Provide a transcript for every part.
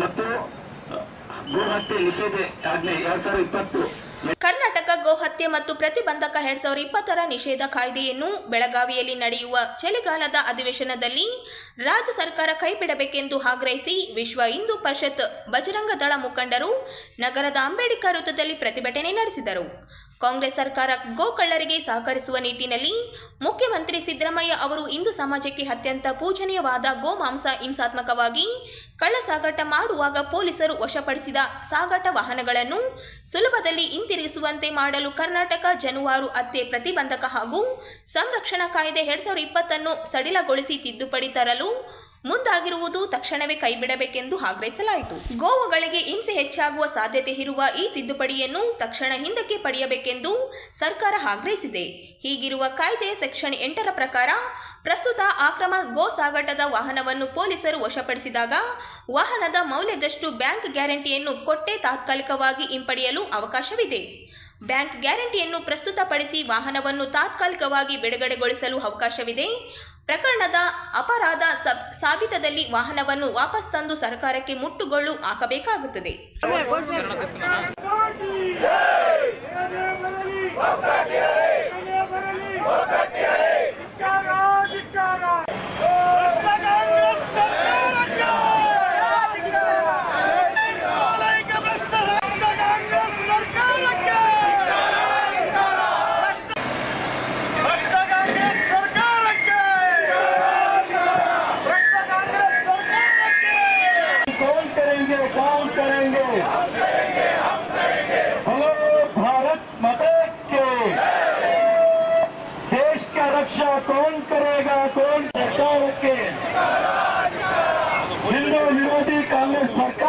ಮತ್ತು ಗೋಹತ್ಯೆ ನಿಷೇಧ ಆಜ್ಞೆ ಎರಡ್ ಸಾವಿರದ ಇಪ್ಪತ್ತು. ಕರ್ನಾಟಕ ಗೋಹತ್ಯೆ ಮತ್ತು ಪ್ರತಿಬಂಧಕ ಎರಡ್ ಸಾವಿರದ ಇಪ್ಪತ್ತರ ನಿಷೇಧ ಕಾಯ್ದೆಯನ್ನು ಬೆಳಗಾವಿಯಲ್ಲಿ ನಡೆಯುವ ಚಳಿಗಾಲದ ಅಧಿವೇಶನದಲ್ಲಿ ರಾಜ್ಯ ಸರ್ಕಾರ ಕೈಬಿಡಬೇಕೆಂದು ಆಗ್ರಹಿಸಿ ವಿಶ್ವ ಹಿಂದೂ ಪರಿಷತ್ ಬಜರಂಗ ದಳ ಮುಖಂಡರು ನಗರದ ಅಂಬೇಡ್ಕರ್ ವೃತ್ತದಲ್ಲಿ ಪ್ರತಿಭಟನೆ ನಡೆಸಿದರು. ಕಾಂಗ್ರೆಸ್ ಸರ್ಕಾರ ಗೋಕಳ್ಳರಿಗೆ ಸಹಕರಿಸುವ ನಿಟ್ಟಿನಲ್ಲಿ ಮುಖ್ಯಮಂತ್ರಿ ಸಿದ್ದರಾಮಯ್ಯ ಅವರು ಇಂದು ಸಮಾಜಕ್ಕೆ ಅತ್ಯಂತ ಪೂಜನೀಯವಾದ ಗೋಮಾಂಸ ಹಿಂಸಾತ್ಮಕವಾಗಿ ಕಳ್ಳ ಸಾಗಾಟ ಮಾಡುವಾಗ ಪೊಲೀಸರು ವಶಪಡಿಸಿದ ಸಾಗಾಟ ವಾಹನಗಳನ್ನು ಸುಲಭದಲ್ಲಿ ಹಿಂತಿರುಗಿಸುವಂತೆ ಮಾಡಲು ಕರ್ನಾಟಕ ಜಾನುವಾರು ಹತ್ಯೆ ಪ್ರತಿಬಂಧಕ ಹಾಗೂ ಸಂರಕ್ಷಣಾ ಕಾಯ್ದೆ ಎರಡ್ ಸಾವಿರದ ಇಪ್ಪತ್ತನ್ನು ಸಡಿಲಗೊಳಿಸಿ ತಿದ್ದುಪಡಿ ತರಲು ಮುಂದಾಗಿರುವುದು ತಕ್ಷಣವೇ ಕೈಬಿಡಬೇಕೆಂದು ಆಗ್ರಹಿಸಲಾಯಿತು. ಗೋವುಗಳಿಗೆ ಹಿಂಸೆ ಹೆಚ್ಚಾಗುವ ಸಾಧ್ಯತೆ ಇರುವ ಈ ತಿದ್ದುಪಡಿಯನ್ನು ತಕ್ಷಣ ಹಿಂದಕ್ಕೆ ಪಡೆಯಬೇಕೆಂದು ಸರ್ಕಾರ ಆಗ್ರಹಿಸಿದೆ. ಹೀಗಿರುವ ಕಾಯ್ದೆ ಸೆಕ್ಷನ್ ಎಂಟರ ಪ್ರಕಾರ ಪ್ರಸ್ತುತ ಆಕ್ರಮ ಗೋ ಸಾಗಾಟದ ವಾಹನವನ್ನು ಪೊಲೀಸರು ವಶಪಡಿಸಿದಾಗ ವಾಹನದ ಮೌಲ್ಯದಷ್ಟು ಬ್ಯಾಂಕ್ ಗ್ಯಾರಂಟಿಯನ್ನು ಕೊಟ್ಟೇ ತಾತ್ಕಾಲಿಕವಾಗಿ ಹಿಂಪಡೆಯಲು ಅವಕಾಶವಿದೆ. ಬ್ಯಾಂಕ್ ಗ್ಯಾರಂಟಿಯನ್ನು ಪ್ರಸ್ತುತಪಡಿಸಿ ವಾಹನವನ್ನು ತಾತ್ಕಾಲಿಕವಾಗಿ ಬಿಡುಗಡೆಗೊಳಿಸಲು ಅವಕಾಶವಿದೆ. ಪ್ರಕರಣದ ಅಪರಾಧ ಸಬ್- ಸಾಬೀತದಲ್ಲಿ ವಾಹನವನ್ನು ವಾಪಸ್ ತಂದು ಸರ್ಕಾರಕ್ಕೆ ಮುಟ್ಟುಗೋಲು ಹಾಕಬೇಕಾಗುತ್ತದೆ रक्षा कौन करेगा कौन सरकार के हिंदू विरोधी कांग्रेस सरकार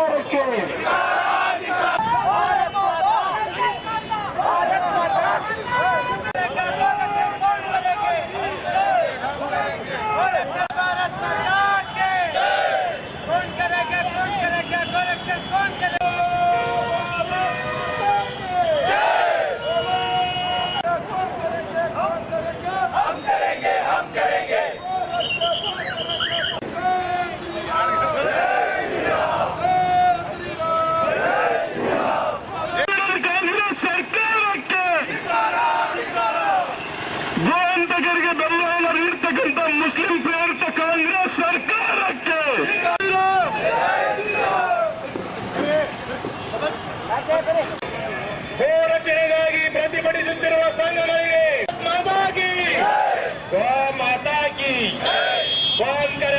ಗೋವಂತಕರಿಗೆ ಬೆಂಬಲ ನೀಡ್ತಕ್ಕಂಥ ಮುಸ್ಲಿಂ ಪ್ರೇರಿತ ಕಾಂಗ್ರೆಸ್ ಸರ್ಕಾರಕ್ಕೆ. ಹೋರಚನೆಗಾಗಿ ಪ್ರತಿಭಟಿಸುತ್ತಿರುವ ಸಂಘಗಳಿಗೆ. ಮಾತಾಗಿ ಗೋ ಮಾತಾಗಿ ಗೋಂಕರ